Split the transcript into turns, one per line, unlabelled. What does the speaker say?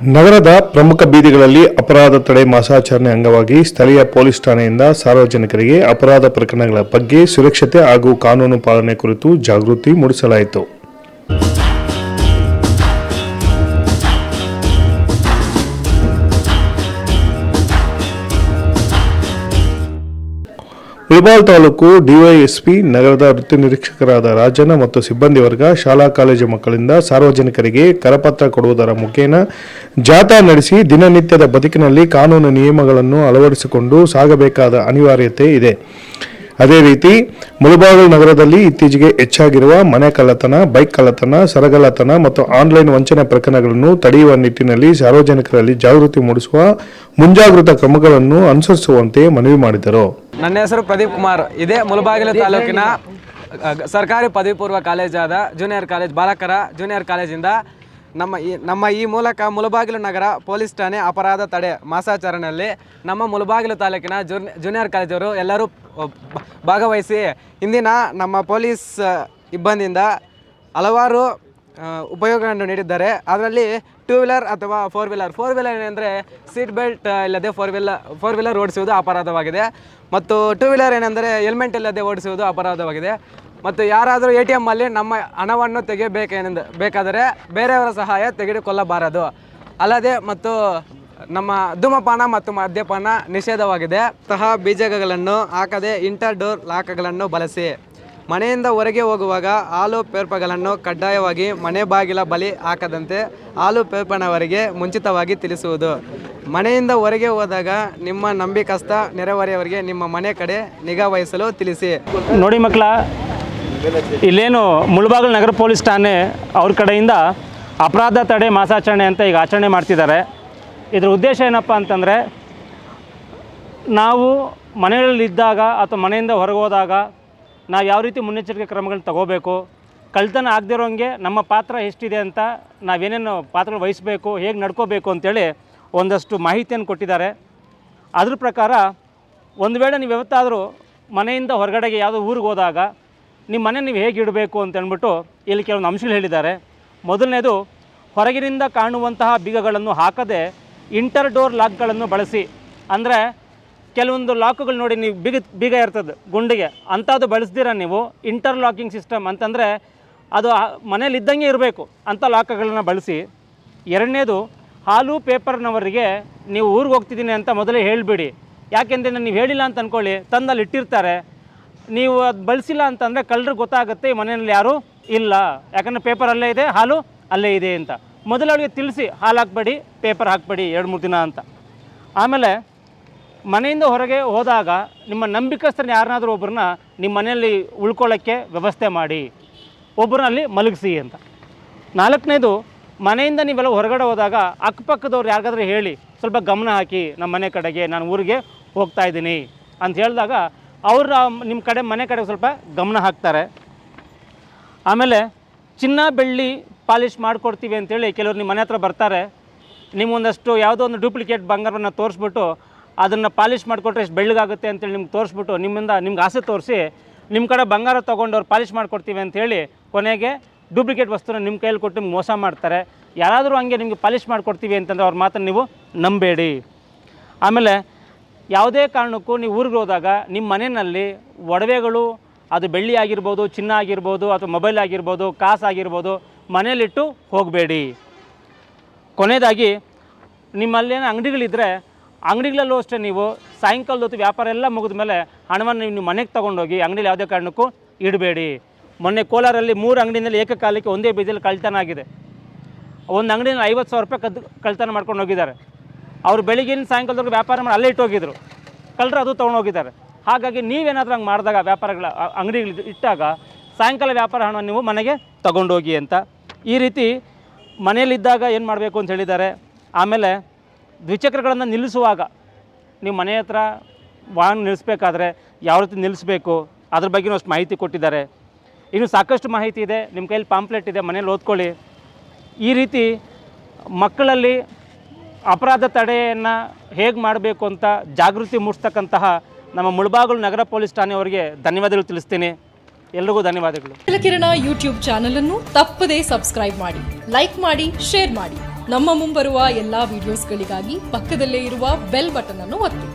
ನಗರದ ಪ್ರಮುಖ ಬೀದಿಗಳಲ್ಲಿ ಅಪರಾಧ ತಡೆ ಮಾಸಾಚರಣೆ ಅಂಗವಾಗಿ ಸ್ಥಳೀಯ ಪೊಲೀಸ್ ಠಾಣೆಯಿಂದ ಸಾರ್ವಜನಿಕರಿಗೆ ಅಪರಾಧ ಪ್ರಕರಣಗಳ ಬಗ್ಗೆ ಸುರಕ್ಷತೆ ಹಾಗೂ ಕಾನೂನು ಪಾಲನೆ ಕುರಿತು ಜಾಗೃತಿ ಮೂಡಿಸಲಾಯಿತು. ಮುಳಬಾಲ್ ತಾಲೂಕು ಡಿವೈಎಸ್ಪಿ, ನಗರದ ವೃತ್ತಿ ನಿರೀಕ್ಷಕರಾದ ರಾಜನ ಮತ್ತು ಸಿಬ್ಬಂದಿ ವರ್ಗ, ಶಾಲಾ ಕಾಲೇಜು ಮಕ್ಕಳಿಂದ ಸಾರ್ವಜನಿಕರಿಗೆ ಕರಪತ್ರ ಕೊಡುವುದರ ಮುಖೇನ ಜಾಥಾ ನಡೆಸಿ ದಿನನಿತ್ಯದ ಬದುಕಿನಲ್ಲಿ ಕಾನೂನು ನಿಯಮಗಳನ್ನು ಅಳವಡಿಸಿಕೊಂಡು ಸಾಗಬೇಕಾದ ಅನಿವಾರ್ಯತೆ ಇದೆ. ಅದೇ ರೀತಿ ಮುಳಬಾಗಿಲು ನಗರದಲ್ಲಿ ಇತ್ತೀಚೆಗೆ ಹೆಚ್ಚಾಗಿರುವ ಮನೆ ಕಳ್ಳತನ, ಬೈಕ್ ಕಳ್ಳತನ ಸರಗಳತನ ಮತ್ತು ಆನ್ಲೈನ್ ವಂಚನೆ ಪ್ರಕರಣಗಳನ್ನು ತಡೆಯುವ ನಿಟ್ಟಿನಲ್ಲಿ ಸಾರ್ವಜನಿಕರಲ್ಲಿ ಜಾಗೃತಿ ಮೂಡಿಸುವ ಮುಂಜಾಗೃತ ಕ್ರಮಗಳನ್ನು ಅನುಸರಿಸುವಂತೆ ಮನವಿ ಮಾಡಿದರು.
ನನ್ನ ಹೆಸರು ಪ್ರದೀಪ್ ಕುಮಾರ್. ಇದೇ ಮುಳಬಾಗಿಲು ತಾಲೂಕಿನ ಸರ್ಕಾರಿ ಪದವಿ ಪೂರ್ವ ಕಾಲೇಜಾದ ಜೂನಿಯರ್ ಕಾಲೇಜ್ ಬಾಲಕರ, ಜೂನಿಯರ್ ಕಾಲೇಜಿಂದ ನಮ್ಮ ಈ ನಮ್ಮ ಈ ಮೂಲಕ ಮುಳಬಾಗಿಲು ನಗರ ಪೊಲೀಸ್ ಠಾಣೆ ಅಪರಾಧ ತಡೆ ಮಾಸಾಚರಣೆಯಲ್ಲಿ ನಮ್ಮ ಮುಳಬಾಗಿಲು ತಾಲೂಕಿನ ಜೂನ್ ಜೂನಿಯರ್ ಕಾಲೇಜವರು ಎಲ್ಲರೂ ಭಾಗವಹಿಸಿ ಇಂದಿನ ನಮ್ಮ ಪೊಲೀಸ್ ಇಬ್ಬಂದಿಯಿಂದ ಹಲವಾರು ಉಪಯೋಗವನ್ನು ನೀಡಿದ್ದಾರೆ. ಅದರಲ್ಲಿ ಟೂ ವೀಲರ್ ಅಥವಾ ಫೋರ್ ವೀಲರ್ ಫೋರ್ ವೀಲರ್ ಏನೆಂದರೆ ಸೀಟ್ ಬೆಲ್ಟ್ ಇಲ್ಲದೆ ಫೋರ್ ವೀಲರ್ ಫೋರ್ ವೀಲರ್ ಓಡಿಸುವುದು ಅಪರಾಧವಾಗಿದೆ. ಮತ್ತು ಟೂ ವೀಲರ್ ಏನೆಂದರೆ ಹೆಲ್ಮೆಟ್ ಇಲ್ಲದೆ ಓಡಿಸುವುದು ಅಪರಾಧವಾಗಿದೆ. ಮತ್ತು ಯಾರಾದರೂ ಎ ಟಿ ಎಮ್ಮಲ್ಲಿ ನಮ್ಮ ಹಣವನ್ನು ತೆಗೆಯಬೇಕೆಂದು ಬೇಕಾದರೆ ಬೇರೆಯವರ ಸಹಾಯ ತೆಗೆದುಕೊಳ್ಳಬಾರದು. ಅಲ್ಲದೆ ಮತ್ತು ನಮ್ಮ ಧೂಮಪಾನ ಮತ್ತು ಮದ್ಯಪಾನ ನಿಷೇಧವಾಗಿದೆ. ಸಹ ಬೀಜಕಗಳನ್ನು ಹಾಕದೆ ಇಂಟರ್ ಡೋರ್ ಲಾಕ್ಗಳನ್ನು ಬಳಸಿ. ಮನೆಯಿಂದ ಹೊರಗೆ ಹೋಗುವಾಗ ಹಾಲು ಪೇರ್ಪಗಳನ್ನು ಕಡ್ಡಾಯವಾಗಿ ಮನೆ ಬಾಗಿಲ ಬಳಿ ಹಾಕದಂತೆ ಹಾಲು ಪೇರ್ಪನವರಿಗೆ ಮುಂಚಿತವಾಗಿ ತಿಳಿಸುವುದು. ಮನೆಯಿಂದ ಹೊರಗೆ ಹೋದಾಗ ನಿಮ್ಮ ನಂಬಿಕಸ್ಥ ನೆರೆಹೊರೆಯವರಿಗೆ ನಿಮ್ಮ ಮನೆ ಕಡೆ ನಿಗಾ ವಹಿಸಲು ತಿಳಿಸಿ.
ನೋಡಿ ಮಕ್ಕಳ ಇಲ್ಲೇನು ಮುಳಬಾಗಿಲು ನಗರ ಪೊಲೀಸ್ ಠಾಣೆ ಅವ್ರ ಕಡೆಯಿಂದ ಅಪರಾಧ ತಡೆ, ಮಾಸಾಚರಣೆ ಅಂತ ಈಗ ಆಚರಣೆ ಮಾಡ್ತಿದ್ದಾರೆ. ಇದರ ಉದ್ದೇಶ ಏನಪ್ಪ ಅಂತಂದರೆ, ನಾವು ಮನೆಗಳಲ್ಲಿದ್ದಾಗ ಅಥವಾ ಮನೆಯಿಂದ ಹೊರಗೆ ಹೋದಾಗ ನಾವು ಯಾವ ರೀತಿ ಮುನ್ನೆಚ್ಚರಿಕೆ ಕ್ರಮಗಳನ್ನ ತಗೋಬೇಕು, ಕಳ್ತನ ಆಗದಿರೋಂಗೆ ನಮ್ಮ ಪಾತ್ರ ಎಷ್ಟಿದೆ ಅಂತ ನಾವೇನೇನು ಪಾತ್ರ ವಹಿಸಬೇಕು, ಹೇಗೆ ನಡ್ಕೋಬೇಕು ಅಂತೇಳಿ ಒಂದಷ್ಟು ಮಾಹಿತಿಯನ್ನು ಕೊಟ್ಟಿದ್ದಾರೆ. ಅದ್ರ ಪ್ರಕಾರ ಒಂದು ವೇಳೆ ನೀವು ಯಾವತ್ತಾದರೂ ಮನೆಯಿಂದ ಹೊರಗಡೆಗೆ ಯಾವುದೋ ಊರಿಗೆ ಹೋದಾಗ ನಿಮ್ಮ ಮನೆ ನೀವು ಹೇಗೆ ಇಡಬೇಕು ಅಂತ ಇಲ್ಲಿ ಕೆಲವೊಂದು ಅಂಶಗಳು ಹೇಳಿದ್ದಾರೆ. ಮೊದಲನೇದು, ಹೊರಗಿನಿಂದ ಕಾಣುವಂತಹ ಬೀಗಗಳನ್ನು ಹಾಕದೆ ಇಂಟರ್ ಡೋರ್ ಲಾಕ್ಗಳನ್ನು ಬಳಸಿ. ಅಂದರೆ ಕೆಲವೊಂದು ಲಾಕುಗಳು ನೋಡಿ ನೀವು ಬೀಗ ಬೀಗ ಇರ್ತದೆ ಗುಂಡಿಗೆ. ಅಂಥದ್ದು ಬಳಸ್ದಿರ ನೀವು? ಇಂಟರ್ ಲಾಕಿಂಗ್ ಸಿಸ್ಟಮ್ ಅಂತಂದರೆ ಅದು ಮನೇಲಿ ಇದ್ದಂಗೆ ಇರಬೇಕು ಅಂಥ ಲಾಕ್ಗಳನ್ನು ಬಳಸಿ. ಎರಡನೇದು, ಹಾಲು ಪೇಪರ್ನವರಿಗೆ ನೀವು ಊರಿಗೆ ಹೋಗ್ತಿದ್ದೀನಿ ಅಂತ ಮೊದಲೇ ಹೇಳಿಬಿಡಿ. ಯಾಕೆಂದರೆ ನೀವು ಹೇಳಿಲ್ಲ ಅಂತ ಅಂದ್ಕೊಳ್ಳಿ ತಂದಲ್ಲಿ ಇಟ್ಟಿರ್ತಾರೆ. ನೀವು ಅದು ಬಳಸಿಲ್ಲ ಅಂತಂದರೆ ಕಳ್ಳರು ಗೊತ್ತಾಗುತ್ತೆ ಮನೆಯಲ್ಲಿ ಯಾರೂ ಇಲ್ಲ. ಯಾಕಂದರೆ ಪೇಪರ್ ಅಲ್ಲೇ ಇದೆ, ಹಾಲು ಅಲ್ಲೇ ಇದೆ ಅಂತ. ಮೊದಲು ಅವಳಿಗೆ ತಿಳಿಸಿ ಹಾಲು ಹಾಕ್ಬೇಡಿ ಪೇಪರ್ ಹಾಕ್ಬೇಡಿ ಎರಡು ಮೂರು ದಿನ ಅಂತ. ಆಮೇಲೆ ಮನೆಯಿಂದ ಹೊರಗೆ ಹೋದಾಗ ನಿಮ್ಮ ನಂಬಿಕಸ್ಥರನ್ನ ಯಾರನ್ನಾದರೂ ಒಬ್ಬರನ್ನ ನಿಮ್ಮ ಮನೆಯಲ್ಲಿ ಉಳ್ಕೊಳ್ಳೋಕ್ಕೆ ವ್ಯವಸ್ಥೆ ಮಾಡಿ. ಒಬ್ಬರಲ್ಲಿ ಮಲಗಿಸಿ ಅಂತ. ನಾಲ್ಕನೇದು, ಮನೆಯಿಂದ ನೀವೆಲ್ಲ ಹೊರಗಡೆ ಹೋದಾಗ ಅಕ್ಕಪಕ್ಕದವ್ರು ಯಾರಿಗಾದ್ರೂ ಹೇಳಿ, ಸ್ವಲ್ಪ ಗಮನ ಹಾಕಿ, ನಮ್ಮ ಮನೆ ಕಡೆಗೆ, ನಾನು ಊರಿಗೆ ಹೋಗ್ತಾ ಇದ್ದೀನಿ ಅಂತ ಹೇಳಿದಾಗ ಅವ್ರು ನಿಮ್ಮ ಕಡೆ, ಮನೆ ಕಡೆ ಸ್ವಲ್ಪ ಗಮನ ಹಾಕ್ತಾರೆ. ಆಮೇಲೆ ಚಿನ್ನ, ಬೆಳ್ಳಿ ಪಾಲಿಷ್ ಮಾಡಿಕೊಡ್ತೀವಿ ಅಂತೇಳಿ ಕೆಲವರು ನಿಮ್ಮ ಮನೆ ಹತ್ರ ಬರ್ತಾರೆ. ನಿಮ್ಗೊಂದಷ್ಟು ಯಾವುದೋ ಒಂದು ಡೂಪ್ಲಿಕೇಟ್ ಬಂಗಾರವನ್ನು ತೋರಿಸ್ಬಿಟ್ಟು ಅದನ್ನು ಪಾಲಿಷ್ ಮಾಡಿಕೊಟ್ರೆ ಎಷ್ಟು ಬೆಳ್ಳಗಾಗುತ್ತೆ ಅಂತೇಳಿ ನಿಮ್ಗೆ ತೋರಿಸ್ಬಿಟ್ಟು ನಿಮ್ಮಿಂದ ನಿಮ್ಗೆ ಆಸೆ ತೋರಿಸಿ ನಿಮ್ಮ ಕಡೆ ಬಂಗಾರ ತೊಗೊಂಡು ಅವ್ರು ಪಾಲಿಷ್ ಮಾಡಿಕೊಡ್ತೀವಿ ಅಂತೇಳಿ ಕೊನೆಗೆ ಡೂಪ್ಲಿಕೇಟ್ ವಸ್ತುನ ನಿಮ್ಮ ಕೈಯಲ್ಲಿ ಕೊಟ್ಟು ನಿಮ್ಗೆ ಮೋಸ ಮಾಡ್ತಾರೆ. ಯಾರಾದರೂ ಹಂಗೆ ನಿಮಗೆ ಪಾಲಿಷ್ ಮಾಡಿಕೊಡ್ತೀವಿ ಅಂತಂದರೆ ಅವ್ರ ಮಾತನ್ನು ನೀವು ನಂಬೇಡಿ. ಆಮೇಲೆ ಯಾವುದೇ ಕಾರಣಕ್ಕೂ ನೀವು ಊರಿಗೆ ಹೋದಾಗ ನಿಮ್ಮ ಮನೆಯಲ್ಲಿ ಒಡವೆಗಳು, ಅದು ಬೆಳ್ಳಿ ಆಗಿರ್ಬೋದು, ಚಿನ್ನ ಆಗಿರ್ಬೋದು, ಅಥವಾ ಮೊಬೈಲ್ ಆಗಿರ್ಬೋದು, ಕಾಸು ಆಗಿರ್ಬೋದು ಮನೇಲಿಟ್ಟು ಹೋಗಬೇಡಿ. ಕೊನೆಯದಾಗಿ ನಿಮ್ಮಲ್ಲೇನೋ ಅಂಗಡಿಗಳಿದ್ದರೆ ಅಂಗಡಿಗಳಲ್ಲೂ ಅಷ್ಟೇ ನೀವು ಸಾಯಂಕಾಲದ ಹೊತ್ತು ವ್ಯಾಪಾರ ಎಲ್ಲ ಮುಗಿದ ಮೇಲೆ ಹಣವನ್ನು ನೀವು ಮನೆಗೆ ತೊಗೊಂಡೋಗಿ ಅಂಗಡಿಲಿ ಯಾವುದೇ ಕಾರಣಕ್ಕೂ ಇಡಬೇಡಿ. ಮೊನ್ನೆ ಕೋಲಾರಲ್ಲಿ ಮೂರು ಅಂಗಡಿನಲ್ಲಿ ಏಕಕಾಲಕ್ಕೆ ಒಂದೇ ಬೀದಿಯಲ್ಲಿ ಕಳ್ತನ ಆಗಿದೆ. ಒಂದು ಅಂಗಡಿನಲ್ಲಿ ಐವತ್ತು ಸಾವಿರ ರೂಪಾಯಿ ಕದ್ದು ಕಳ್ತನ ಮಾಡ್ಕೊಂಡು ಹೋಗಿದ್ದಾರೆ. ಅವರು ಬೆಳಿಗ್ಗಿನ ಸಾಯಂಕಾಲದವರೆಗೆ ವ್ಯಾಪಾರ ಮಾಡಿ ಅಲ್ಲೇ ಇಟ್ಟು ಹೋಗಿದ್ರು ಕಳ್ಳರು ಅದು ತೊಗೊಂಡೋಗಿದ್ದಾರೆ. ಹಾಗಾಗಿ ನೀವೇನಾದರೂ ಹಂಗೆ ಮಾಡಿದಾಗ ವ್ಯಾಪಾರಗಳ ಅಂಗಡಿಗಳು ಇಟ್ಟಾಗ ಸಾಯಂಕಾಲ ವ್ಯಾಪಾರ ಹಣವನ್ನು ನೀವು ಮನೆಗೆ ತಗೊಂಡೋಗಿ ಅಂತ. ಈ ರೀತಿ ಮನೆಯಲ್ಲಿದ್ದಾಗ ಏನು ಮಾಡಬೇಕು ಅಂತ ಹೇಳಿದ್ದಾರೆ. ಆಮೇಲೆ ದ್ವಿಚಕ್ರಗಳನ್ನು ನಿಲ್ಲಿಸುವಾಗ ನೀವು ಮನೆ ಹತ್ರ ವಾಹನ ನಿಲ್ಲಿಸ್ಬೇಕಾದ್ರೆ ಯಾವ ರೀತಿ ನಿಲ್ಲಿಸಬೇಕು? ಅದ್ರ ಬಗ್ಗೆನೂ ಅಷ್ಟು ಮಾಹಿತಿ ಕೊಟ್ಟಿದ್ದಾರೆ. ಇನ್ನು ಸಾಕಷ್ಟು ಮಾಹಿತಿ ಇದೆ. ನಿಮ್ಮ ಕೈಯಲ್ಲಿ ಪಾಂಪ್ಲೆಟ್ ಇದೆ. ಮನೇಲಿ ಓದ್ಕೊಳ್ಳಿ. ಈ ರೀತಿ ಮಕ್ಕಳಲ್ಲಿ ಅಪರಾಧ ತಡೆಯನ್ನು ಹೇಗೆ ಮಾಡಬೇಕು ಅಂತ ಜಾಗೃತಿ ಮೂಡಿಸ್ತಕ್ಕಂತಹ ನಮ್ಮ ಮುಳಬಾಗಿಲು ನಗರ ಪೊಲೀಸ್ ಠಾಣೆಯವರಿಗೆ ಧನ್ಯವಾದಗಳು ತಿಳಿಸ್ತೀನಿ. ಎಲ್ರಿಗೂ ಧನ್ಯವಾದಗಳು.
ಕಿರಣ ಯೂಟ್ಯೂಬ್ ಚಾನಲ್ ಅನ್ನು ತಪ್ಪದೇ ಸಬ್ಸ್ಕ್ರೈಬ್ ಮಾಡಿ, ಲೈಕ್ ಮಾಡಿ, ಶೇರ್ ಮಾಡಿ. ನಮ್ಮ ಮುಂಬರುವ ಎಲ್ಲಾ ವಿಡಿಯೋಸ್ಗಳಿಗಾಗಿ ಪಕ್ಕದಲ್ಲೇ ಇರುವ ಬೆಲ್ ಬಟನ್ ಅನ್ನು ಒತ್ತಿ.